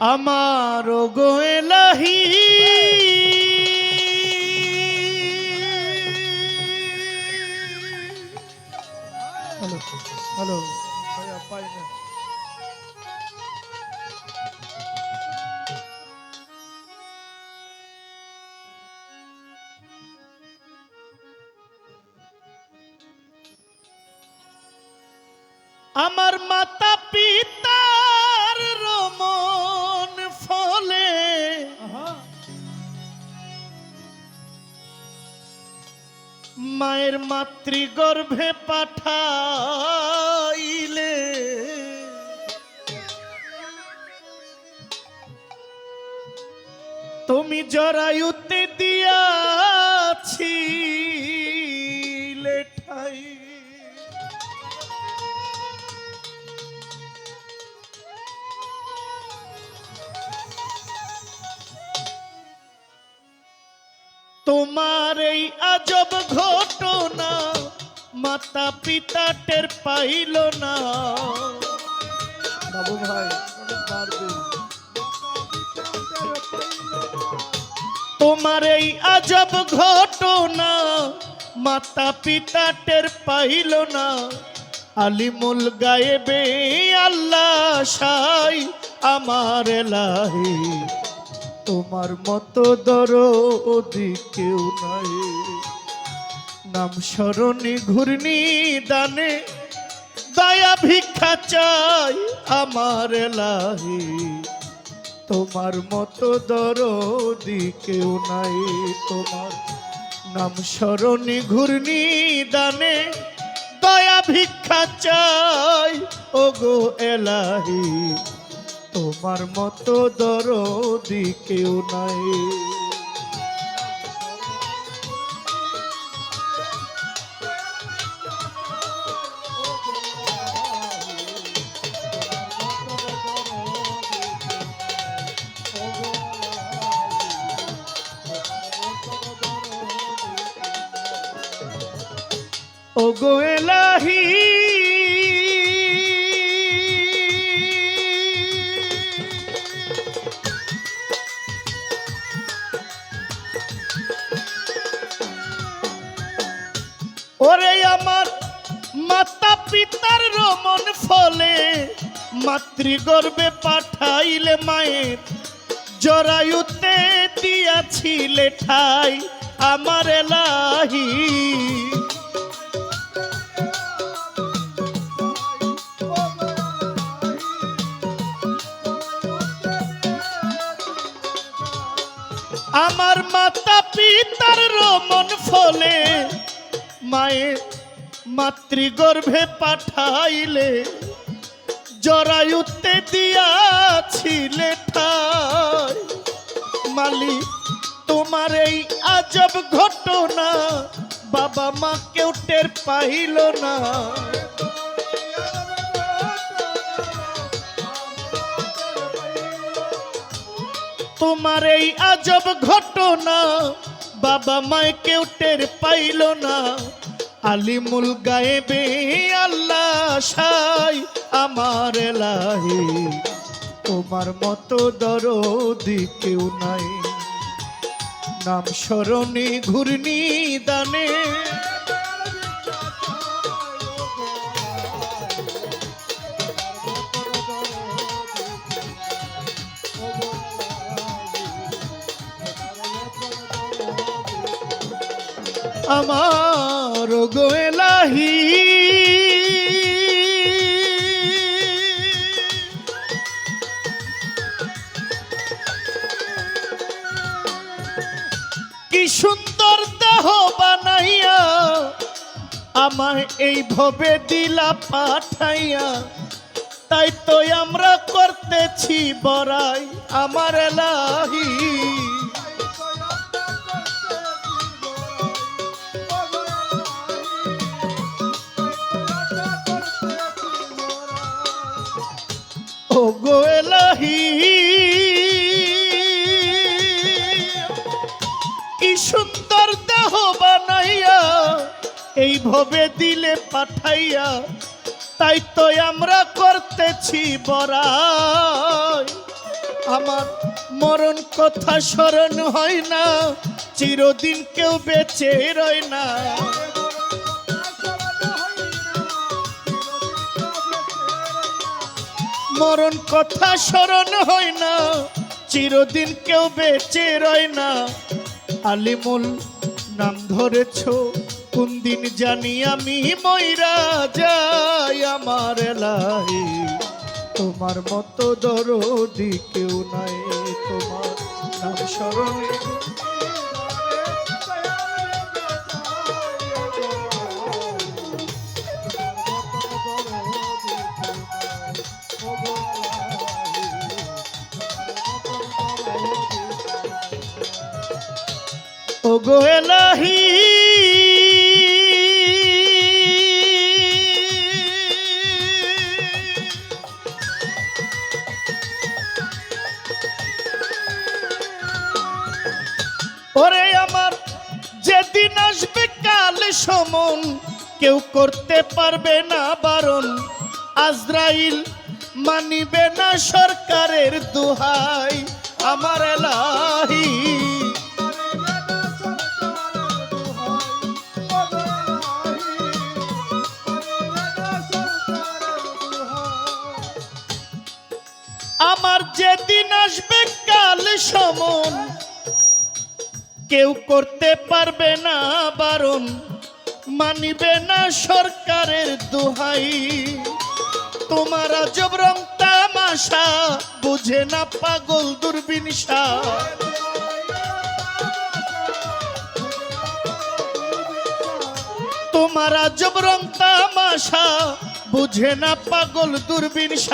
আমার গোয়েলাহি। হ্যালো আমার মাতা পিতার মায়ের মাতৃগর্ভে পাঠাইলে। তুমি জরায়ুতে দিয়াছি লেঠাই তোমার এই আজব ঘটনা মাতা পিতা টের পাইল না। বাবু ভাই তোমার এই আজব ঘটনা মাতা পিতা টের পাইল না। আলিমুল গায়েবে আল্লাহ সাই আমার এলাহি। তোমার মতো দরদি কেউ নাই। নাম স্মরণী ঘূর্ণি দানে, দয়া ভিক্ষা চাই আমার লাহি। তোমার মতো দরদি কেউ নাই, তোমার নাম স্মরণী ঘূর্ণি দানে, দয়া ভিক্ষা চাই ও গো এলাহি। তোমার মতো দরদি কেউ নাই। ও এলাহি। ওরে আমার মাতা পিতার রমন ফলে মাতৃগর্ভে পাঠাইলে মায়ের জরায়ুতে দিয়াছিলে ঠাই। আমার এলাহি আমার মাতা পিতার রমন ফলে মায়ের মাতৃগর্ভে পাঠাইলে, জরায়ুতে দিয়াছিলে ঠাই। মালি, তোমার এই আজব ঘটনা বাবা মা কেউ টের পাইল না। তোমার এই আজব ঘটনা। বাবা মায় কেউ টের পাইল না। আলিমুল গায়েবে আল্লাহ সাই আমার এলাহি। তোমার মতো দরদি কেউ নাই। নাম স্মরণী ঘূর্ণি দানে। আমার গোয়েলাহি কি সুন্দর দেহ বানাইয়া আমায় এই ভবে দিলা পাঠাইয়া। তাই তো আমরা করতেছি বড়াই আমার এলাহি। ভবে দিলে পাঠাইয়া, তাই তো আমরা করতেছি বড়াই। আমার মরণ কথা স্মরণ হয় না, চিরদিন কেউ বেঁচে রয় না। মরণ কথা স্মরণ হয় না, চিরদিন কেউ বেঁচে রয় না। আলিমুল নাম ধরেছ কোন দিন জানি আমি ময়রা যাই আমার এলাহি তোমার মতো দরদি কেউ নাই তোমার নাম স্মরণে ও গো এলাহি কাল কেউ করতে পারবে না বারণ। আজরাইল মানিবে না সরকারের দুহাই। আমার এলাহি। আমার যেদিন আসবে কাল সমন। কেউ করতে পারবে না বারণ। মানিবে না সরকারের দোহাই। তোমার আজব রং তামাশা, বুঝে না পাগল দূরবিনসা তোমার আজব রং তামাশা, বুঝে না পাগল দূরবিনসা